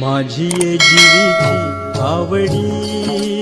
माझी जीवीची आवडी.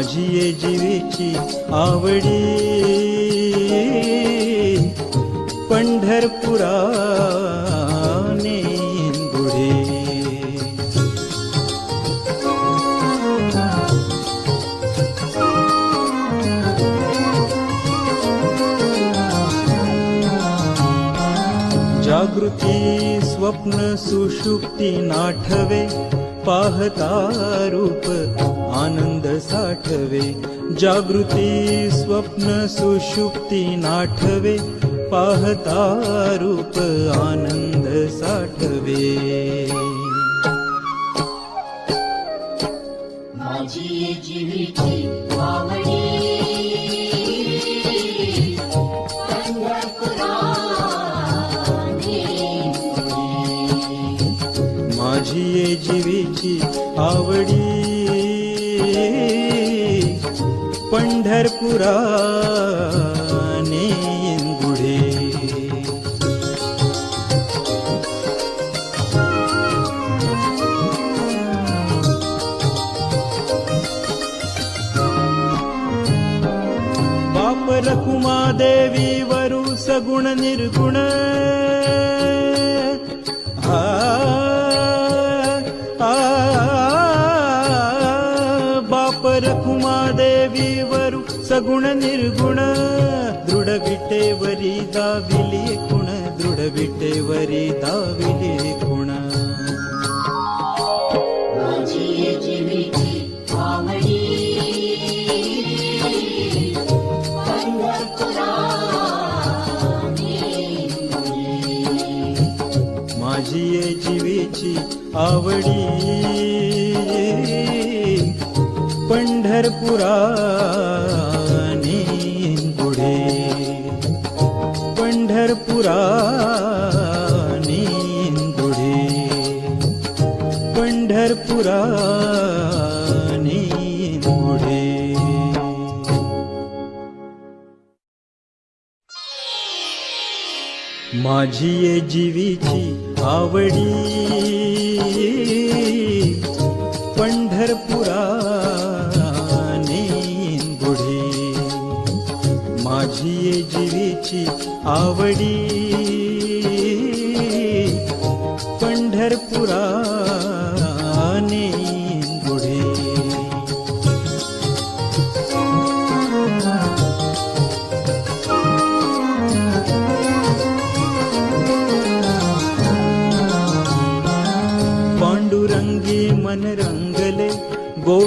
माझी ये जीवीची आवडी. पंढरपुराने पुढे जागृती स्वप्न सुषुप्ती नाठवे पाहता रूप आनंद साठवे जागृती स्वप्न सुषुप्ती नाठवे पाहता रूप आनंद साठवे। माझी जीवीची पंढरपुराने गुढे बाप रकुमा देवी वरु सगुण दाविली खुण दाविली खुण माझी जीवीची आवडी पंढरपुराने पंढरपुराने गुढे माझी ये जीवीची आवडी. पंढरपुराने गुढी माझी ये जीवीची आवडी. पंढरपुरा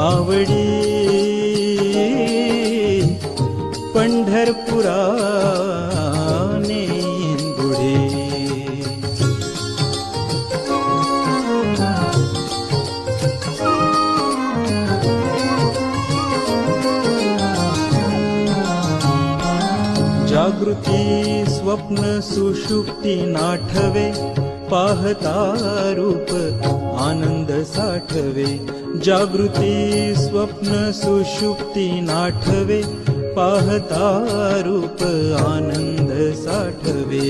आवडी। पंढरपुराने गुढी जागृती स्वप्न सुषुप्ती नाठवे पाहता रूप साठ साठवे जागृती स्वप्न सुषुप्ती नाठवे पाहता रूप आनंद साठवे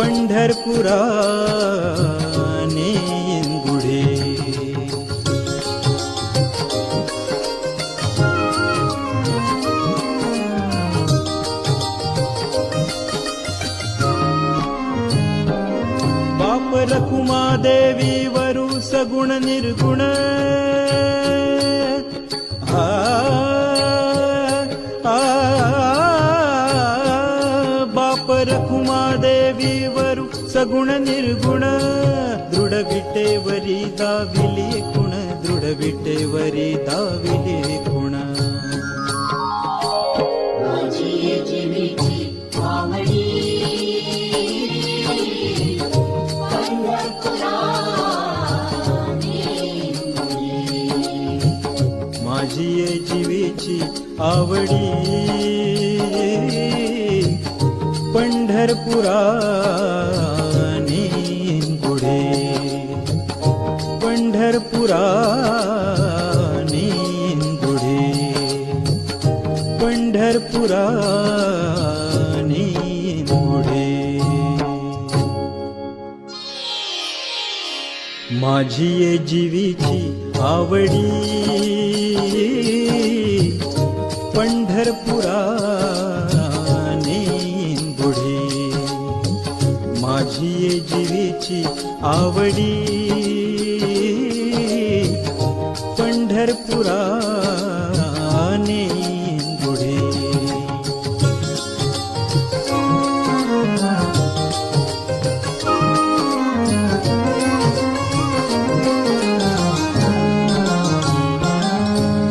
पंढरपुराने गुढे बाप रकुमा देवी वरु सगुण निर्गुण निर्गुण दृढ विटेवरी दाविली कुण दृढ विटेवरी दाविली कुण माझी जीवीची आवडी पंढरपुरा पंढरपुराने पंढरपुरा पंढरपुराने पुढे माझी ये जीवीची आवडी पंढरपुराने गुढे माझी ये जीवीची आवडी पंढरपुराने गुढे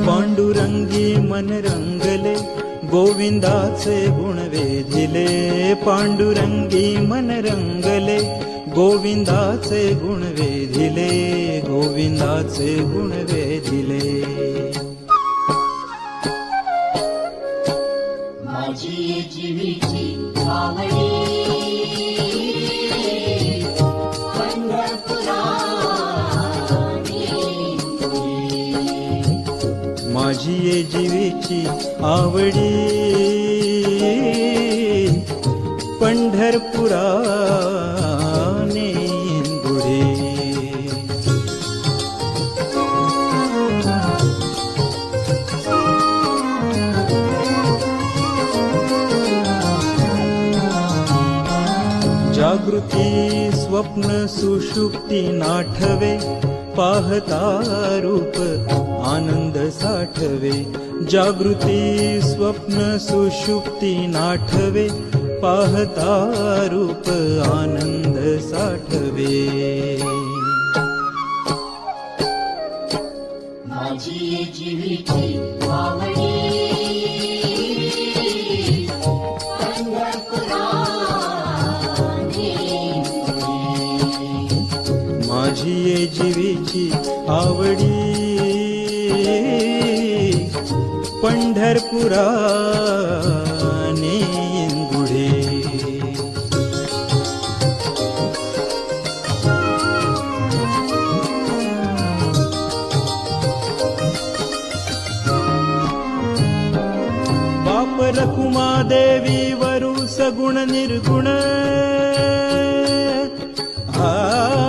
पांडुरंगी मन रंगले गोविंदाचे गुण वेधिले। पांडुरंगी मन रंगले गोविंदाचे गुण वेधिले गोविंदाचे गुण वेधिले. माझी जीवीची माझी ये जीवीची आवडी पंढरपुराने स्वप्न सुषुप्ती नाठवे पाहता रूप आनंद साठवे जागृती स्वप्न सुषुप्ती नाठवे पाहता रूप आनंद साठवे। माझी जीवीची आवडी तुझी आवडी. पंढरपुराने गुढे बाप रकुमा देवी वरु सगुण निर्गुण. आ,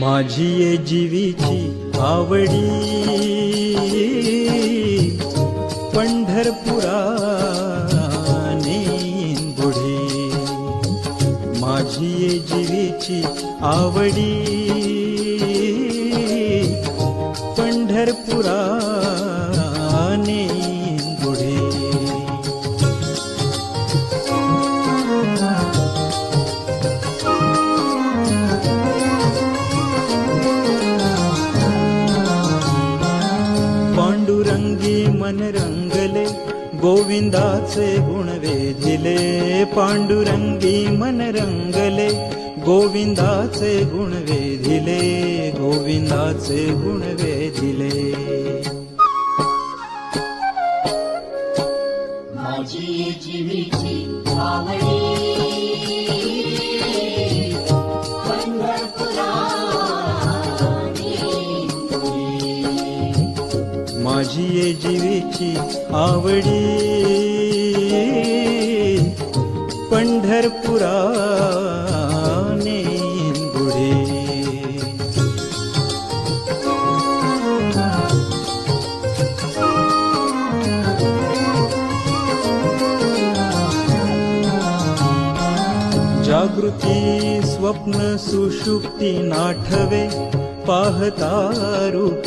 माझी ये जीवीची आवडी माझी ये जीवीची आवडी. पंढरपुराने गुढे माझी ये जीवीची आवडी. गोविंदाचे गुण वेधिले पांडुरंगी मन रंगले गोविंदाचे गुण वेधिले गोविंदाचे गुण वेधिले. माझी जीवीची आवडी माझी ये जीवीची आवडी. पंढरपुराने जागृती स्वप्न सुषुप्ती नाठवे. पाहता रूप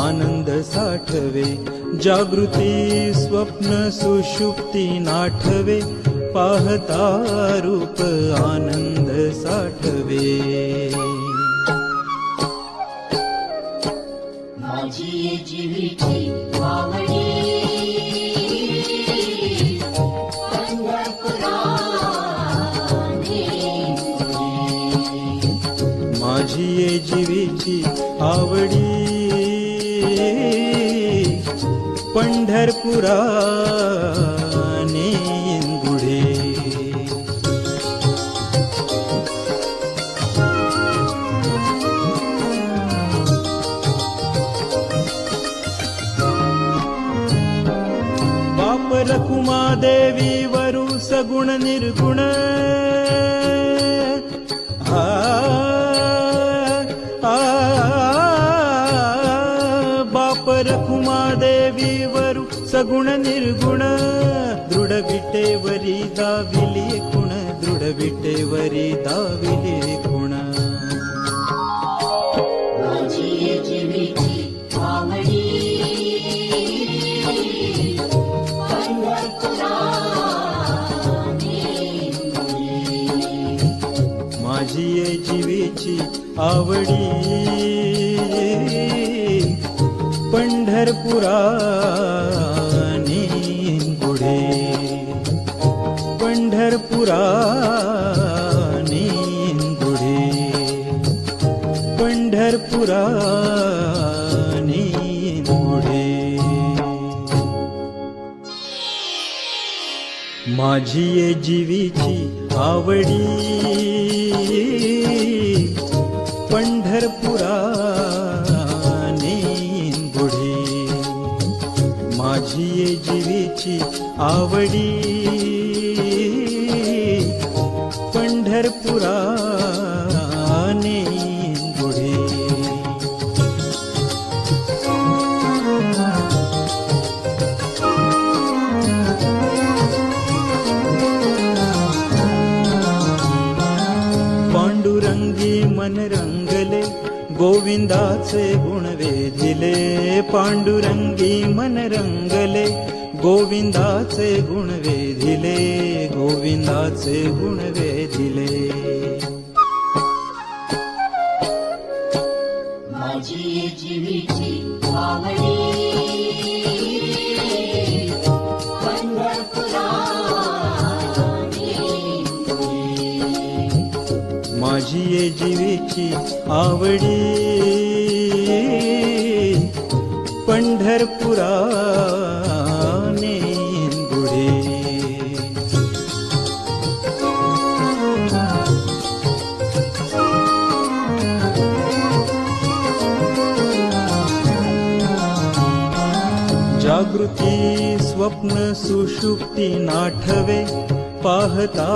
आनंद साठवे जागृती स्वप्न सुषुप्ती नाठवे पाहता रूप आनंद साठवे पंढरपुराने गुढे बाप रखुमा देवी वरु सगुण निर्गुण पंढरपुराने गुढे पंढरपुराने गुढे पंढरपुराने गुढे माझी ये जीवीची आवडी. पंढरपुरा आवडी पंढरपुराने गुढे पांडुरंगी मन रंगले गोविंदाचे गुण वेधिले. पांडुरंगी मन रंगले गोविंदाचे गुण वेधिले गोविंदाचे गुण वेधिले. माझी जीवीची माझी ये जीवीची आवडी पंढरपुराने स्वप्न सुषुप्ती नाठवे पाहता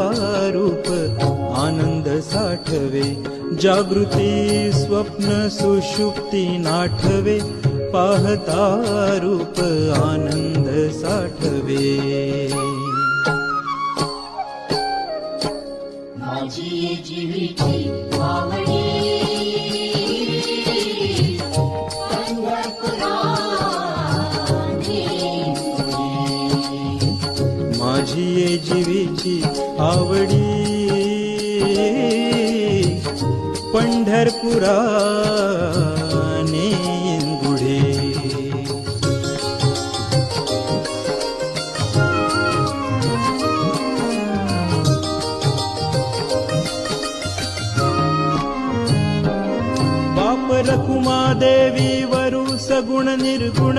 रूप आनंद साठवे। जागृती स्वप्न सुषुप्ती नाठवे पाहता रूप आनंद साठवे आवडी। पंढरपुराने गुढे बाप रकुमा देवी वरु सगुण निर्गुण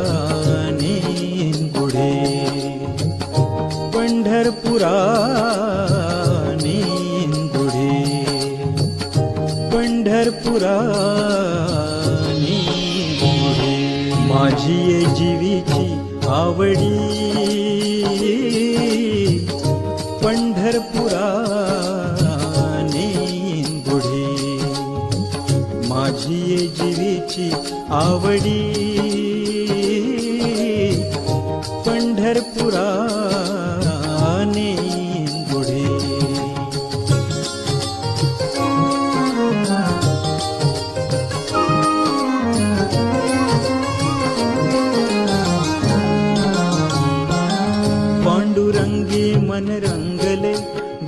जानी माझी ये जीवीची आवडी. पंढरपुराने बुढी. माझी ये जीवीची आवडी.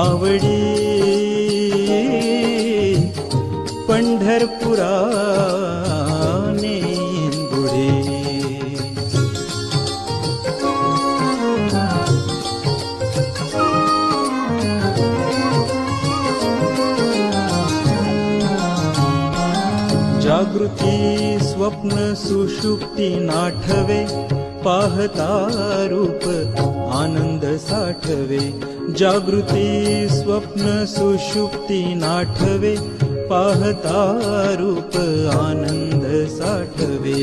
आवडी। पंढरपुराने गुढे जागृती स्वप्न सुषुप्ती नाठवे पाहता रूप आनंद साठवे जागृती स्वप्न सुषुप्ती नाठवे पाहता रूप आनंद साठवे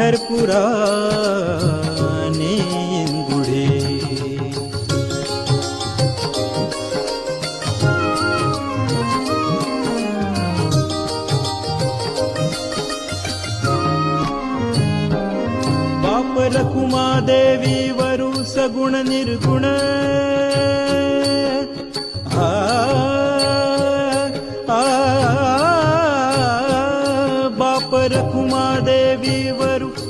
पंढरपुराने गुढे बाप रकुमा देवी वरु सगुण निर्गुण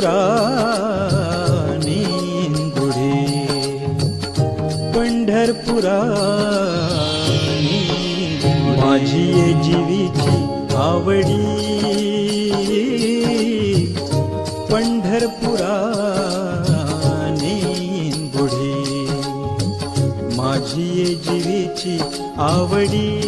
पंढरपुरा गुढे पंढरपुरा माझी जीवीची आवडी पंढरपुरा गुढे माझी जीवीची आवडी.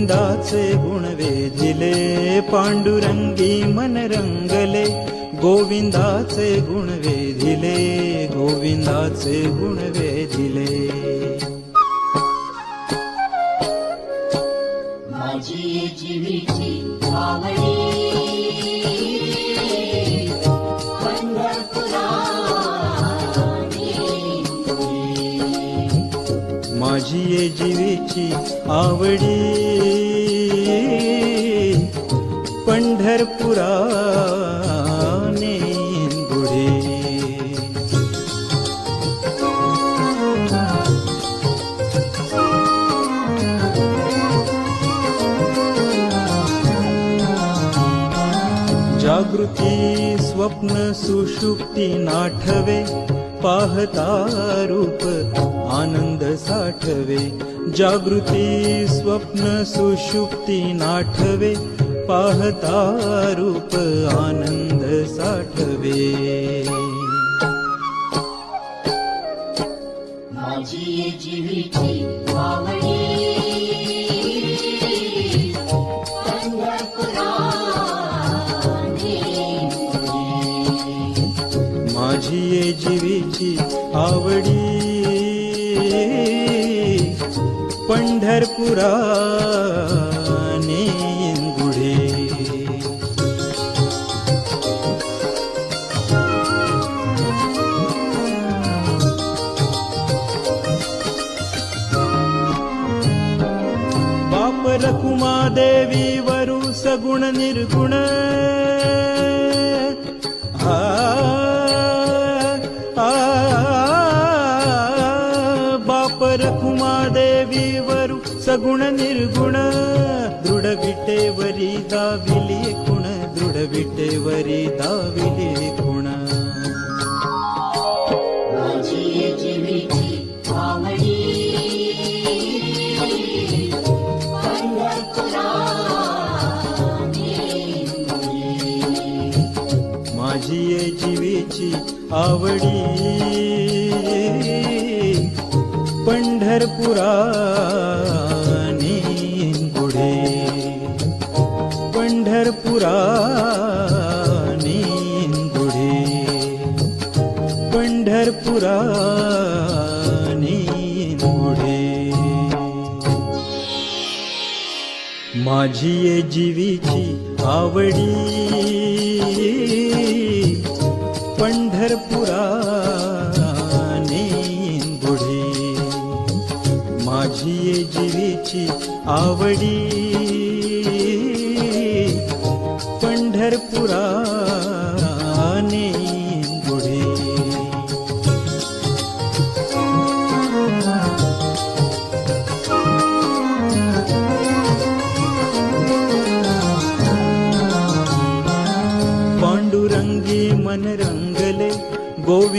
गोविंदाचे गुण वेधिले पांडुरंगी मन रंगले गोविंदाचे गुण वेधिले गोविंदाचे गुण वेधिले. माझी ये जीवीची आवडी. पंढरपुरा जागृती स्वप्न सुषुप्ती नाठवे पाहता रूप आनंद साठवे जागृती स्वप्न सुषुप्ती नाठवे पाहता रूप आनंद साठवे। माझी पंढरपुरा माझी ये जीवीची आवडी पंढरपुरा गुढे बाप रकुमा देवी वरु सगुण निर्गुण सगुण निर्गुण दृढ विटेवरी दाविली गुण दृढ विटेवरी दाविली गुण माझी जीवीची आवडी पंढरपुरा माझी ये जीवीची आवडी. पंढरपुरा बुढी माझी ये जीवीची आवडी.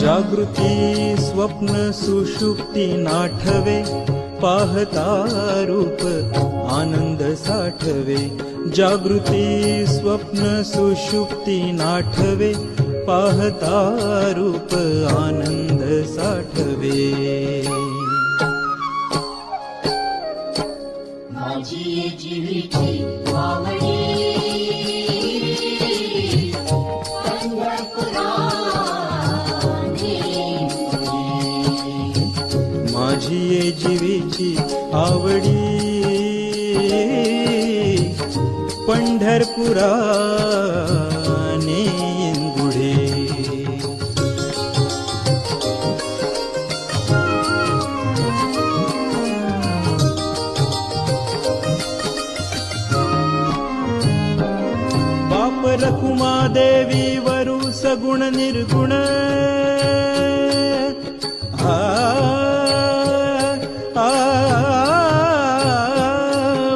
जागृती स्वप्न सुषुप्ती नाठवे पाहता रूप आनंद साठवे। जागृती स्वप्न सुषुप्ती नाठवे पाहता रूप आनंद आनन्द सा मा जीवीची आवडी पंढरपुरा देवी वरु सगुण निर्गुण. आ, आ,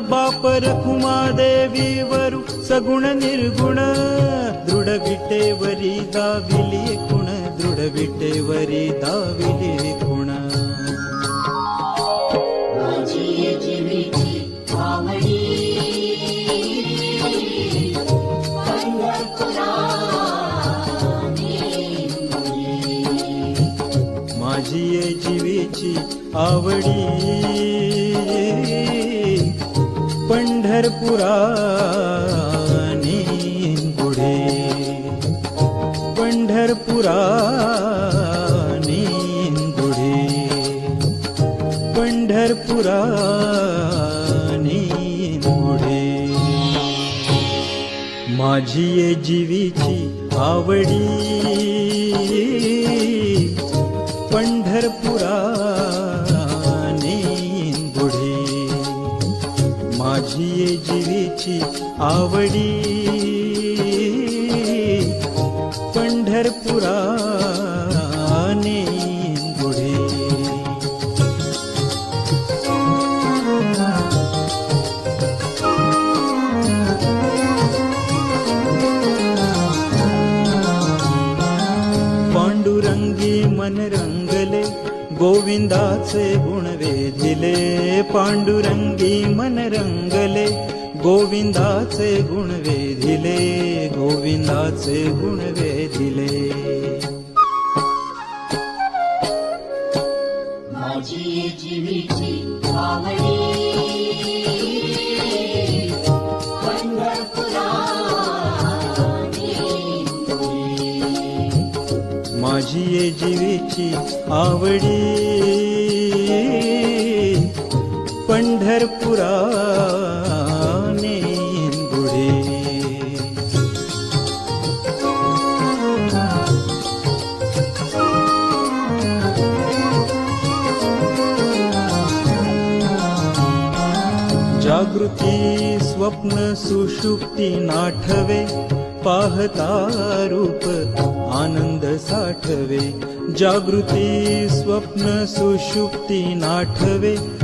बापर कुमा देवी वरु सगुण निर्गुण. दृढ विटेवरी दाविली खुण दृढ विटेवरी दाविली पंढरपुराने पुढे. पंढरपुराने पुढे. पंढरपुराने पुढे. माझी ये जीवीची आवडी. पंढरपुरा ये जीवीची आवडी. पंढरपुरा पांडुरंगी मन रंगले गोविंदाचे गुणवे. वेधिले पांडुरंगी मन रंगले गोविंदाचे गुण वेधिले गोविंदाचे गुण वेधिले. माझी जीवीची माझी जीवीची आवडी पंढरपुराने बुढे। जागृती स्वप्न सुषुप्ती नाठवे पाहता रूप आनंद साठवे। जागृती स्वप्न सुषुप्ती नाठवे